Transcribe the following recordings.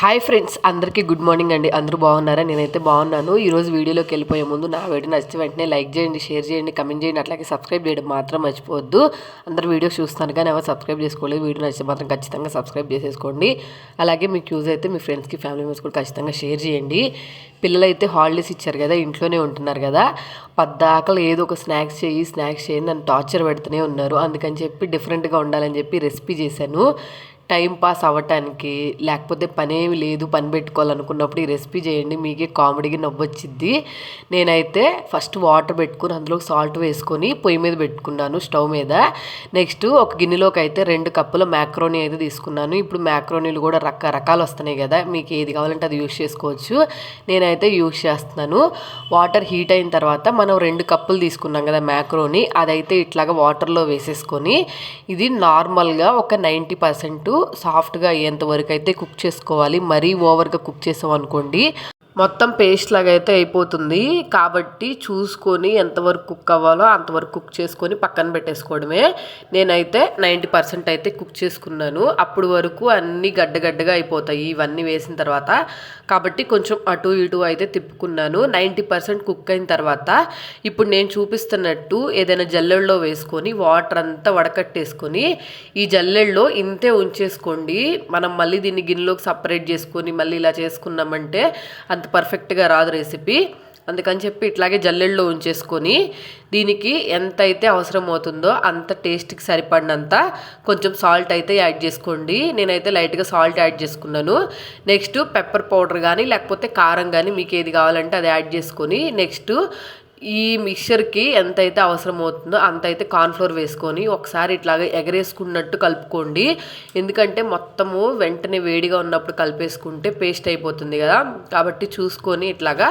Hi friends అందరికీ good morning అండి. అందరూ బాగున్నారా? నేనైతే బాగున్నాను. ఈరోజు వీడియోలోకి వెళ్ళిపోయే ముందు నా వీడియో నచ్చితే వెంటనే లైక్ చేయండి షేర్ చేయండి కమెంట్ చేయండి. అట్లాగే సబ్స్క్రైబ్ చేయడం మాత్రం మర్చిపోవద్దు. అందరు వీడియోస్ చూస్తాను కానీ ఎవరు సబ్స్క్రైబ్ చేసుకోలేదు వీడియో నచ్చితే మాత్రం ఖచ్చితంగా సబ్స్క్రైబ్ చేసేసుకోండి. అలాగే మీకు యూజ్ అయితే మీ ఫ్రెండ్స్కి ఫ్యామిలీ మెంబర్స్ కూడా ఖచ్చితంగా షేర్ చేయండి. పిల్లలైతే హాలిడేస్ ఇచ్చారు కదా ఇంట్లోనే ఉంటున్నారు కదా. పద్దాకలు ఏదో ఒక స్నాక్స్ చేయి స్నాక్స్ చేయండి నన్ను టార్చర్ పెడుతూనే ఉన్నారు. అందుకని చెప్పి డిఫరెంట్గా ఉండాలని చెప్పి రెసిపీ చేశాను. టైం పాస్ అవ్వటానికి లేకపోతే పని ఏమి లేదు పని పెట్టుకోవాలనుకున్నప్పుడు ఈ రెసిపీ చేయండి మీకే కామెడీగా నవ్వొచ్చిద్ది. నేనైతే ఫస్ట్ వాటర్ పెట్టుకుని అందులో సాల్ట్ వేసుకొని పొయ్యి మీద పెట్టుకున్నాను స్టవ్ మీద. నెక్స్ట్ ఒక గిన్నెలోకి అయితే రెండు కప్పుల మ్యాక్రోనీ అయితే తీసుకున్నాను. ఇప్పుడు మ్యాక్రోనీలు కూడా రకరకాలు వస్తున్నాయి కదా మీకు ఏది కావాలంటే అది యూస్ చేసుకోవచ్చు. నేనైతే యూస్ చేస్తున్నాను. వాటర్ హీట్ అయిన తర్వాత మనం రెండు కప్పులు తీసుకున్నాం కదా మ్యాక్రోనీ అదైతే ఇట్లాగా వాటర్లో వేసేసుకొని ఇది నార్మల్గా ఒక నైంటీ పర్సెంట్ సాఫ్ట్గా అయ్యేంత వరకు అయితే కుక్ చేసుకోవాలి. మరీ ఓవర్గా కుక్ చేసాం అనుకోండి మొత్తం పేస్ట్ లాగా అయితే అయిపోతుంది. కాబట్టి చూసుకొని ఎంతవరకు కుక్ అవ్వాలో అంతవరకు కుక్ చేసుకొని పక్కన పెట్టేసుకోవడమే. నేనైతే నైంటీ పర్సెంట్ అయితే కుక్ చేసుకున్నాను. అప్పుడు వరకు అన్నీ గడ్డగడ్డగా అయిపోతాయి. ఇవన్నీ వేసిన తర్వాత కాబట్టి కొంచెం అటు ఇటు అయితే తిప్పుకున్నాను. నైంటీ పర్సెంట్ కుక్ అయిన తర్వాత ఇప్పుడు నేను చూపిస్తున్నట్టు ఏదైనా జల్లెడలో వేసుకొని వాటర్ అంతా వడకట్టేసుకొని ఈ జల్లెడలో ఇంతే ఉంచేసుకోండి. మనం మళ్ళీ దీన్ని గిన్నెలోకి సపరేట్ చేసుకొని మళ్ళీ ఇలా చేసుకున్నామంటే అంత పర్ఫెక్ట్గా రాదు రెసిపీ అందుకని చెప్పి ఇట్లాగే జల్లెడలో ఉంచేసుకొని దీనికి ఎంత అయితే అవసరం అవుతుందో అంత టేస్ట్కి సరిపడినంత కొంచెం సాల్ట్ అయితే యాడ్ చేసుకోండి. నేనైతే లైట్గా సాల్ట్ యాడ్ చేసుకున్నాను. నెక్స్ట్ పెప్పర్ పౌడర్ కానీ లేకపోతే కారం కానీ మీకు ఏది కావాలంటే అది యాడ్ చేసుకొని నెక్స్ట్ ఈ మిక్చర్కి ఎంత అయితే అవసరం అవుతుందో అంత అయితే కార్న్ఫ్లోర్ వేసుకొని ఒకసారి ఇట్లాగా ఎగరేసుకున్నట్టు కలుపుకోండి. ఎందుకంటే మొత్తము వెంటనే వేడిగా ఉన్నప్పుడు కలిపేసుకుంటే పేస్ట్ అయిపోతుంది కదా. కాబట్టి చూసుకొని ఇట్లాగా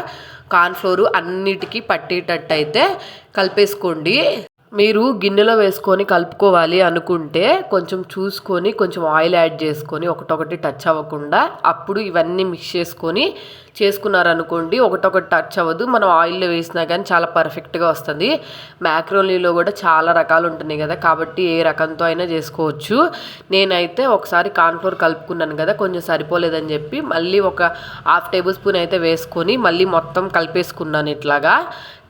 కార్న్ఫ్లోరు అన్నిటికీ పట్టేటట్టు అయితే కలిపేసుకోండి. మీరు గిన్నెలో వేసుకొని కలుపుకోవాలి అనుకుంటే కొంచెం చూసుకొని కొంచెం ఆయిల్ యాడ్ చేసుకొని ఒకటొకటి టచ్ అవ్వకుండా అప్పుడు ఇవన్నీ మిక్స్ చేసుకొని చేసుకున్నారనుకోండి ఒకటొకటి టచ్ అవ్వదు. మనం ఆయిల్లో వేసినా కానీ చాలా పర్ఫెక్ట్గా వస్తుంది. మ్యాక్రోలీలో కూడా చాలా రకాలు ఉంటున్నాయి కదా కాబట్టి ఏ రకంతో అయినా చేసుకోవచ్చు. నేనైతే ఒకసారి కార్న్ఫ్లోర్ కలుపుకున్నాను కదా కొంచెం సరిపోలేదని చెప్పి మళ్ళీ ఒక హాఫ్ టేబుల్ స్పూన్ అయితే వేసుకొని మళ్ళీ మొత్తం కలిపేసుకున్నాను ఇట్లాగా.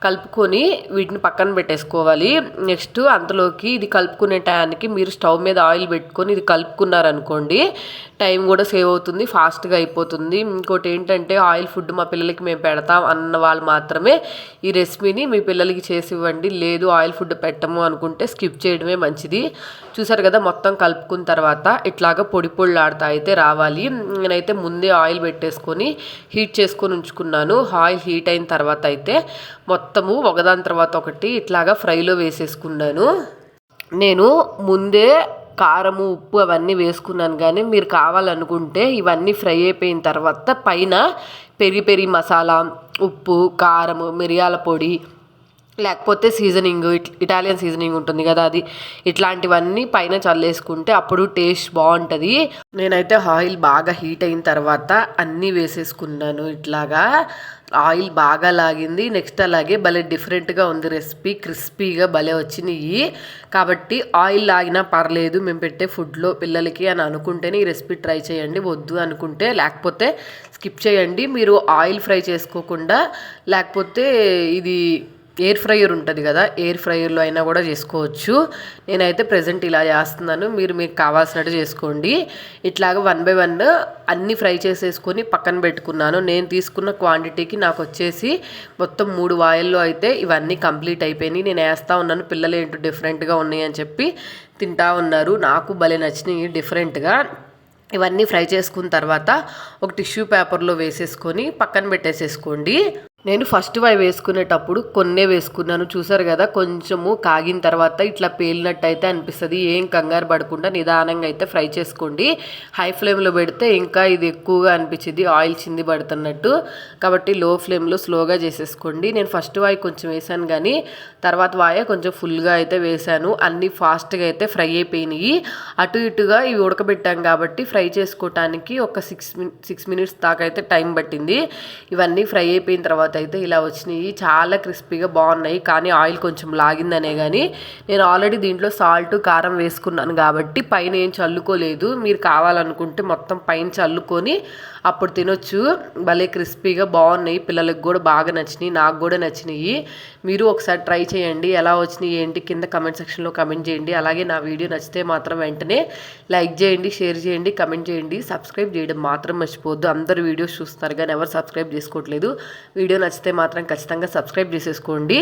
కలుపుకొని వీటిని పక్కన పెట్టేసుకోవాలి. నెక్స్ట్ అంతలోకి ఇది కలుపుకునే టయానికి మీరు స్టవ్ మీద ఆయిల్ పెట్టుకొని ఇది కలుపుకున్నారనుకోండి టైం కూడా సేవ్ అవుతుంది ఫాస్ట్గా అయిపోతుంది. ఇంకోటి ఏంటంటే ఆయిల్ ఆయిల్ ఫుడ్ మా పిల్లలకి మేము పెడతాం అన్న వాళ్ళు మాత్రమే ఈ రెసిపీని మీ పిల్లలకి చేసి ఇవ్వండి. లేదు ఆయిల్ ఫుడ్ పెట్టము అనుకుంటే స్కిప్ చేయడమే మంచిది. చూసారు కదా మొత్తం కలుపుకున్న తర్వాత ఇట్లాగా పొడి పొళ్ళాడుతా అయితే రావాలి. నేనైతే ముందే ఆయిల్ పెట్టేసుకొని హీట్ చేసుకొని ఉంచుకున్నాను. ఆయిల్ హీట్ అయిన తర్వాత అయితే మొత్తము ఒకదాని తర్వాత ఒకటి ఇట్లాగా ఫ్రైలో వేసేసుకున్నాను. నేను ముందే కారము ఉప్పు అవన్నీ వేసుకున్నాను. కానీ మీరు కావాలనుకుంటే ఇవన్నీ ఫ్రై అయిపోయిన తర్వాత పైన పెరి పెరి మసాలా ఉప్పు కారము మిరియాల పొడి లేకపోతే సీజనింగ్ ఇటాలియన్ సీజనింగ్ ఉంటుంది కదా అది. ఇట్లాంటివన్నీ పైన చల్లేసుకుంటే అప్పుడు టేస్ట్ బాగుంటుంది. నేనైతే ఆయిల్ బాగా హీట్ అయిన తర్వాత అన్నీ వేసేసుకున్నాను ఇట్లాగా. ఆయిల్ బాగా లాగింది నెక్స్ట్ అలాగే భలే డిఫరెంట్గా ఉంది రెసిపీ క్రిస్పీగా భలే వచ్చినాయి. కాబట్టి ఆయిల్ లాగినా పర్లేదు మేము పెట్టే ఫుడ్లో పిల్లలకి అని అనుకుంటేనే ఈ రెసిపీ ట్రై చేయండి. వద్దు అనుకుంటే లేకపోతే స్కిప్ చేయండి. మీరు ఆయిల్ ఫ్రై చేసుకోకుండా లేకపోతే ఇది ఎయిర్ ఫ్రైయర్ ఉంటుంది కదా ఎయిర్ ఫ్రైయర్లో అయినా కూడా చేసుకోవచ్చు. నేనైతే ప్రజెంట్ ఇలా చేస్తున్నాను మీరు మీకు కావాల్సినట్టు చేసుకోండి. ఇట్లాగ వన్ బై వన్ అన్నీ ఫ్రై చేసేసుకొని పక్కన పెట్టుకున్నాను. నేను తీసుకున్న క్వాంటిటీకి నాకు వచ్చేసి మొత్తం మూడు వాయిల్లో అయితే ఇవన్నీ కంప్లీట్ అయిపోయినాయి. నేను వేస్తూ ఉన్నాను పిల్లలు ఏంటో డిఫరెంట్గా ఉన్నాయి అని చెప్పి తింటా ఉన్నారు. నాకు భలే నచ్చినాయి డిఫరెంట్గా. ఇవన్నీ ఫ్రై చేసుకున్న తర్వాత ఒక టిష్యూ పేపర్లో వేసేసుకొని పక్కన పెట్టేసేసుకోండి. నేను ఫస్ట్ వై వేసుకునేటప్పుడు కొన్నే వేసుకున్నాను. చూసారు కదా కొంచెము కాగిన తర్వాత ఇట్లా పేలినట్టు అయితే అనిపిస్తుంది. ఏం కంగారు పడకుండా నిదానంగా అయితే ఫ్రై చేసుకోండి. హై ఫ్లేమ్లో పెడితే ఇంకా ఇది ఎక్కువగా అనిపించింది. ఆయిల్ చింది పడుతున్నట్టు. కాబట్టి లో ఫ్లేమ్లో స్లోగా చేసేసుకోండి. నేను ఫస్ట్ వాయి కొంచెం వేసాను కానీ తర్వాత వాయ కొంచెం ఫుల్గా అయితే వేసాను. అన్నీ ఫాస్ట్గా అయితే ఫ్రై అయిపోయినాయి. అటు ఇటుగా ఇవి ఉడకబెట్టాం కాబట్టి ఫ్రై చేసుకోవటానికి ఒక సిక్స్ సిక్స్ మినిట్స్ దాకా అయితే టైం పట్టింది. ఇవన్నీ ఫ్రై అయిపోయిన తర్వాత తర్వాత అయితే ఇలా వచ్చినాయి. చాలా క్రిస్పీగా బాగున్నాయి. కానీ ఆయిల్ కొంచెం లాగిందనే కానీ నేను ఆల్రెడీ దీంట్లో సాల్ట్ కారం వేసుకున్నాను కాబట్టి పైన ఏం చల్లుకోలేదు. మీరు కావాలనుకుంటే మొత్తం పైన చల్లుకొని అప్పుడు తినొచ్చు. భలే క్రిస్పీగా బాగున్నాయి. పిల్లలకు కూడా బాగా నచ్చినాయి. నాకు కూడా నచ్చినాయి. మీరు ఒకసారి ట్రై చేయండి. ఎలా వచ్చినాయి ఏంటి కింద కమెంట్ సెక్షన్లో కమెంట్ చేయండి. అలాగే నా వీడియో నచ్చితే మాత్రం వెంటనే లైక్ చేయండి షేర్ చేయండి కమెంట్ చేయండి. సబ్స్క్రైబ్ చేయడం మాత్రం మర్చిపోవద్దు. అందరు వీడియోస్ చూస్తారు కానీ ఎవరు సబ్స్క్రైబ్ చేసుకోవట్లేదు. వీడియో నచ్చితే మాత్రం ఖచ్చితంగా సబ్స్క్రైబ్ చేసేసుకోండి.